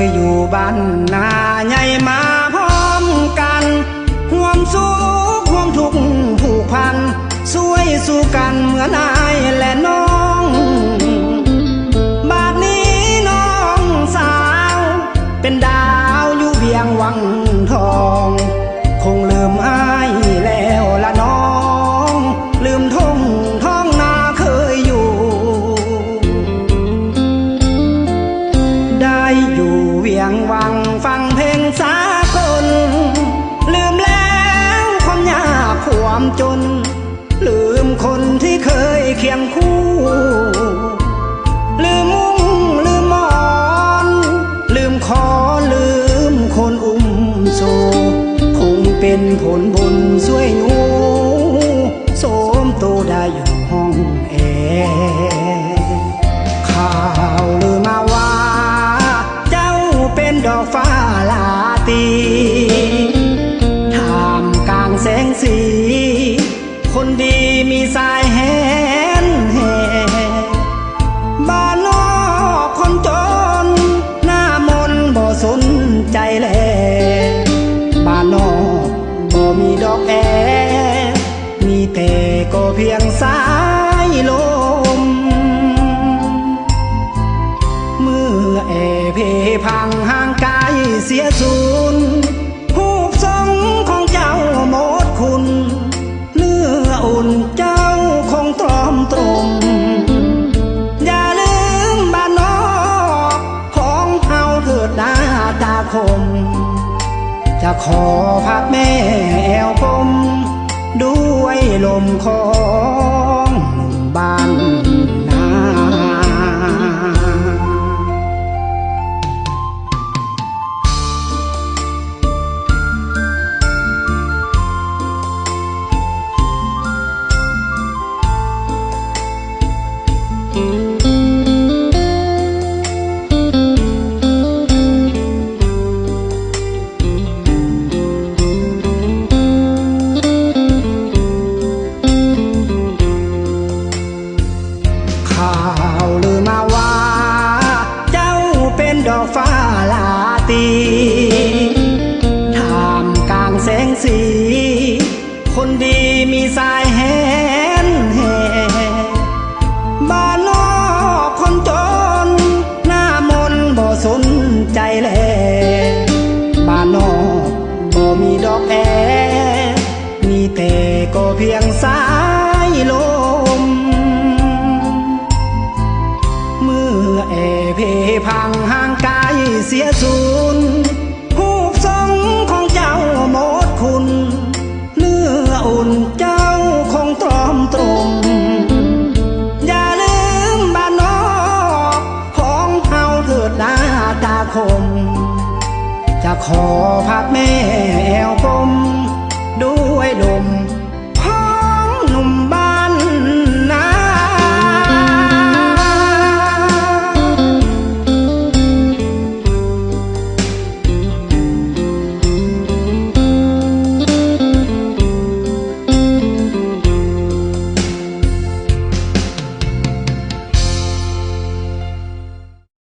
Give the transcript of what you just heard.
ยอยู่บ้านนาใหญ่มาพร้อมกันห่วมสุขห่วมทุกข์ผูกพันช่วยสู้กันเหมือนอายและน้อง ฟังเพลงสากล ลืมแล้วความยากความจน ลืมคนที่เคยเคียงคู่ ลืมมุ้งลืมมอน ลืมคอลืมคนอุ้มโซ คงเป็นผลบุญช่วยหนูโสมโตได้อยู่ ดอกแอ มีแต่ก็เพียงสายลม เมื่อแอเพพังห่างไกายเสียสูญหูปทรงของเจ้าหมดคุณ เนื้ออุ่นเจ้าคงตรอมตรมอย่าลืมบ้านนอกของเฮาเถิดหน้าตาคม จะขอพักแม่แอวกลมด้วยลมของบ้าน ตีท่ามกลางแสงสี คนดีมีสายแหนแห่บ้านนอกคนจน หน้ามนบ่สนใจแลบ้านนอกบ่มีดอกแอมีแต่ก็เพียงสา คม จะขอพักแม่แอวปมด้วยดม